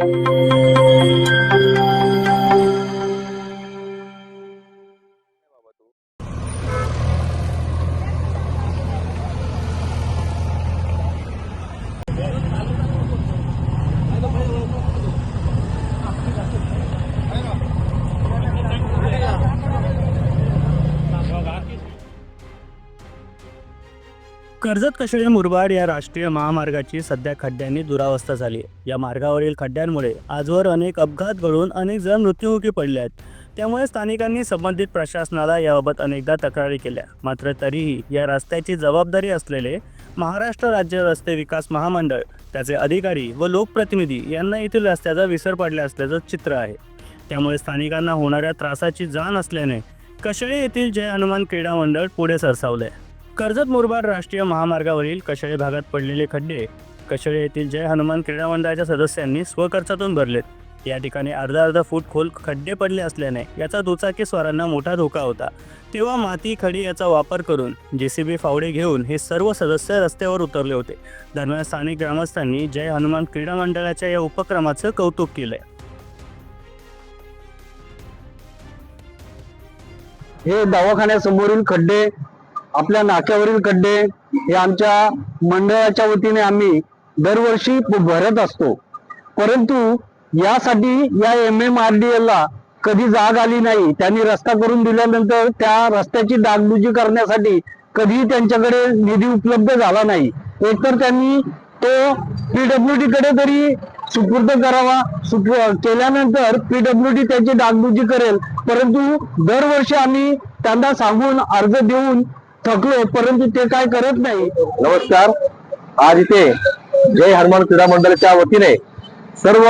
Música Karjat कशळे Murbad या राष्ट्रीय महामार्गाची सध्या खड्ड्यांनी दुरावस्था झाली. आहे या मार्गावरील खड्ड्यांमुळे आजवर अनेक अपघात घडून अनेक जण मृत्युमुखी पडले आहेत. त्यामुळे स्थानिकांनी संबंधित प्रशासनाला याबाबत अनेकदा तक्रारी केल्या. मात्र तरीही या रस्त्याची जबाबदारी असलेले महाराष्ट्र राज्य रस्ते विकास महामंडळ त्याचे अधिकारी व लोकप्रतिनिधी यांना येथील रस्त्याचा विसर पडला असल्याचं चित्र आहे. त्यामुळे स्थानिकांना होणाऱ्या त्रासाची जाण असल्याने कशळे येथील जय हनुमान क्रीडा मंडळ पुढे सरसावले कर्जत मुरबाड राष्ट्रीय महामार्गावरील कशळे भागात पडलेले खड्डे कशळे येथील जय हनुमान क्रीडा मंडळाच्या सदस्यांनी स्वखर्चातून भरलेत. या ठिकाणी अर्धा अर्धा फूट खोल खड्डे पडले असल्याने याचा दुचाकी स्वारांना मोठा धोका होता. तेव्हा माती खडी याचा वापर करून जेसीबी फावडे घेऊन हे सर्व सदस्य रस्त्यावर उतरले होते. दरम्यान स्थानिक ग्रामस्थांनी जय हनुमान क्रीडा मंडळाच्या या उपक्रमाचं कौतुक केलंय. हे दवाखान्यासमोरील खड्डे आपल्या नाक्यावरील खड्डे हे आमच्या मंडळाच्या वतीने आम्ही दरवर्षी भरत असतो. परंतु यासाठी या एम एम आर डी ला कधी जाग आली नाही त्यांनी रस्ता करून दिल्यानंतर त्या रस्त्याची डागडुजी करण्यासाठी कधीही त्यांच्याकडे निधी उपलब्ध झाला नाही. एकतर त्यांनी तो पीडब्ल्यू डी कडे तरी सुपूर्द करावा केल्यानंतर पीडब्ल्यू डी त्याची डागडुजी करेल. परंतु दरवर्षी आम्ही त्यांना सांगून अर्ज देऊन थकलो परंतु ते काय करत नाही. नमस्कार. आज इथे जय हनुमान क्रीडा मंडळाच्या वतीने सर्व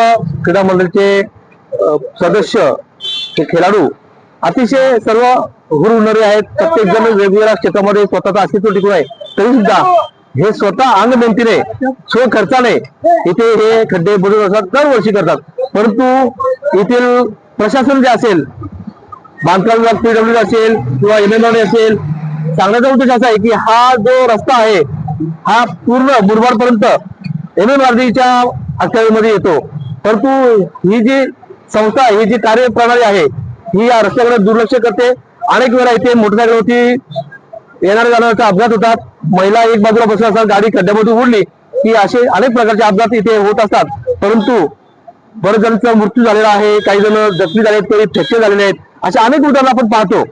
क्रीडा मंडळचे सदस्य खेळाडू अतिशय सर्व हुरहुनरे आहेत. प्रत्येक जण वेगवेगळ्या क्षेत्रामध्ये स्वतःचा अस्तित्व टिकून आहे. तरी सुद्धा हे स्वतः अंग मेहनतीने स्व खर्चाने इथे हे खड्डे बुजवून असतात दरवर्षी करतात. परंतु येथील प्रशासन जे असेल बांधकाम विभाग पीडब्ल्यू असेल किंवा एम असेल सांगण्याचा उद्देश असा आहे की हा जो रस्ता आहे हा पूर्ण मुरबाड पर्यंत एम एम आरडीच्या अखत्यारीमध्ये येतो. परंतु ही जी संस्था ही जी कार्यप्रणाली आहे ही या रस्त्याकडे दुर्लक्ष करते. अनेक वेळा इथे मोटरसायकलवरती येणाऱ्या जाणाऱ्याचा अपघात होतात. महिला एक बाजूला बसल्या असतात गाडी खड्ड्यामधून उडली की असे अनेक प्रकारचे अपघात इथे होत असतात. परंतु बरेच जणांचा मृत्यू झालेला आहे काही जण जखमी झालेत काही फ्रॅक्चर झालेले आहेत. अशा अनेक उदाहरणं आपण पाहतो.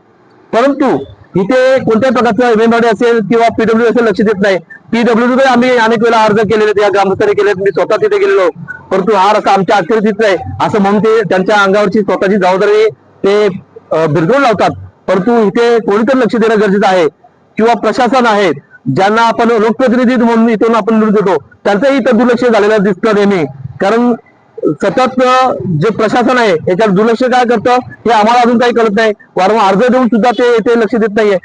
परंतु इथे कोणत्याही प्रकारचं एमएमआरडी असेल किंवा पीडब्ल्यू असेल लक्ष देत नाही. पीडब्ल्यू कडे आम्ही अनेक वेळा अर्ज केलेले आहेत, या ग्रामस्थाने केले मी स्वतः तिथे गेलेलो. परंतु हा रस्ता आमच्या अखेरीत नाही. असं म्हणून ते त्यांच्या अंगावरची स्वतःची जबाबदारी ते अं, लावतात. परंतु इथे कोणीतरी लक्ष देणं गरजेचं आहे. किंवा प्रशासन आहे. ज्यांना आपण लोकप्रतिनिधी म्हणून इथून आपण निवडून देतो. त्यांचंही इथं दुर्लक्ष झालेलं दिसतं नेहमी. कारण सतत जे प्रशासन आहे याच्यात दुर्लक्ष काय करतं हे आम्हाला अजून काही कळत नाही. वारंवार अर्ज देऊन सुद्धा ते ते लक्ष देत नाहीये.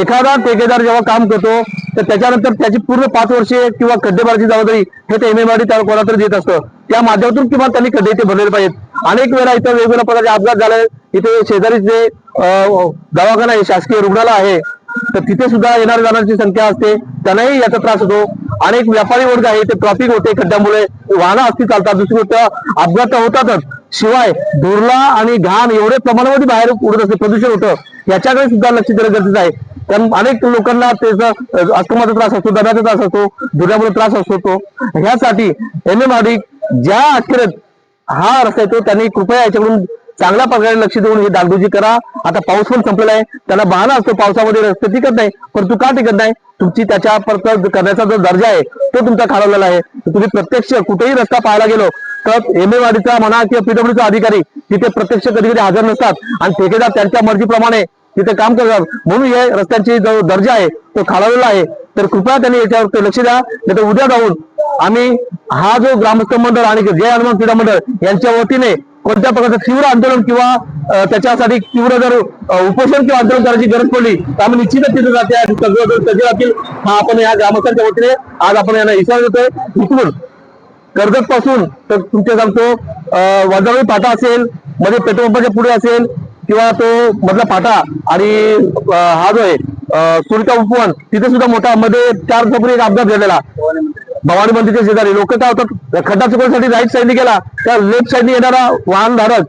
एखादा ठेकेदार जेव्हा काम करतो तर त्याच्यानंतर त्याची पूर्ण पाच वर्षे किंवा खड्डेबारची जबाबदारी हे ते एमएमआरडी डी कोणाला तरी देत असतं. त्या माध्यमातून किंवा त्यांनी खड्डे इथे भरलेले पाहिजेत. अनेक वेळा इथं वेगवेगळ्या प्रकारचे अपघात झाले. इथे शेजारी जे दवाखाना आहे शासकीय रुग्णालय आहे तर तिथे सुद्धा येणार जाणारची संख्या असते. त्यांनाही याचा त्रास होतो. अनेक व्यापारी वर्ग आहे ते ट्रॉफिक होते खड्ड्यामुळे वाहनं असती चालतात. दुसरी गोष्ट अपघात होतातच. शिवाय धुरला आणि घाण एवढे प्रमाणामध्ये बाहेर उडत असते प्रदूषण होतं. याच्याकडे सुद्धा लक्ष देणं गरजेचं आहे. कारण अनेक लोकांना त्याचा अस्थमाचा त्रास असतो दम्याचा त्रास असतो धुऱ्यामुळे त्रास असतो ह्यासाठी एम एम ज्या अखेरत हा रस्ता येतो त्यांनी कृपया याच्याकडून चांगल्या प्रकारे लक्ष देऊन ही डागडुजी करा. आता पाऊस पण संपलेला आहे. त्याला बहाना असतो. पावसामध्ये रस्ते टिकत नाही. परंतु का टिकत नाही? तुमची त्याच्या परत करण्याचा जो दर्जा आहे तो तुमचा खालवलेला आहे. तुम्ही प्रत्यक्ष कुठेही रस्ता पाहायला गेलो तर एमएवाडीचा म्हणा किंवा पीडब्ल्यूचा अधिकारी तिथे प्रत्यक्ष कधी कधी हजर नसतात. आणि ठेकेदार त्यांच्या मर्जीप्रमाणे तिथे काम करतात. म्हणून हे रस्त्यांची जो दर्जा आहे तो खालावलेला आहे. तर कृपया त्यांनी याच्यावर लक्ष द्या. नाही तर उद्या जाऊन आम्ही हा जो ग्रामस्थ मंडळ आणि जय हनुमान क्रीडा मंडळ यांच्या वतीने कोणत्या प्रकारचं तीव्र आंदोलन किंवा त्याच्यासाठी तीव्र जर उपोषण किंवा आंदोलन करायची गरज पडली तर आम्ही निश्चितच तिथे जाते सगळं राहतील हा आपण या ग्रामस्थांच्या वतीने आज आपण यांना इशारा देतोय. इकडून कर्जत पासून तर तुमच्या सांगतो वजावळी पाटा असेल मध्ये पेट्रोल पंपाच्या पुढे असेल किंवा तो मधला पाटा आणि हा जो आहे सुरता उपवन तिथे सुद्धा मोठा मध्ये चार फरवरी एक अपघात झालेला. भवानी मंदिरच्या शेजारी. लोक काय होतात? खड्डा चुकवण्यासाठी राईट साईडने गेला त्या लेफ्ट साईडने येणारा वाहनधारक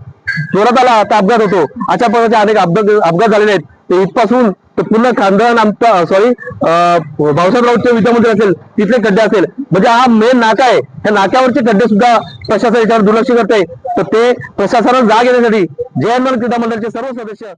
जोरात आला तर अपघात होतो. अशा प्रकारचे अनेक अपघात अपघात झालेले आहेत. ते इथपासून तर पूर्ण खानदान आमचा सॉरी भाऊसाहेबरावचे विद्यामंदिर असेल तिथले खड्डे असेल. म्हणजे हा मेन नाका आहे. ह्या नाक्यावरचे खड्डे सुद्धा प्रशासन याच्यावर दुर्लक्ष करत आहे तर ते प्रशासनाला जाग येण्यासाठी जयमन क्रीडा मंडळाचे सर्व सदस्य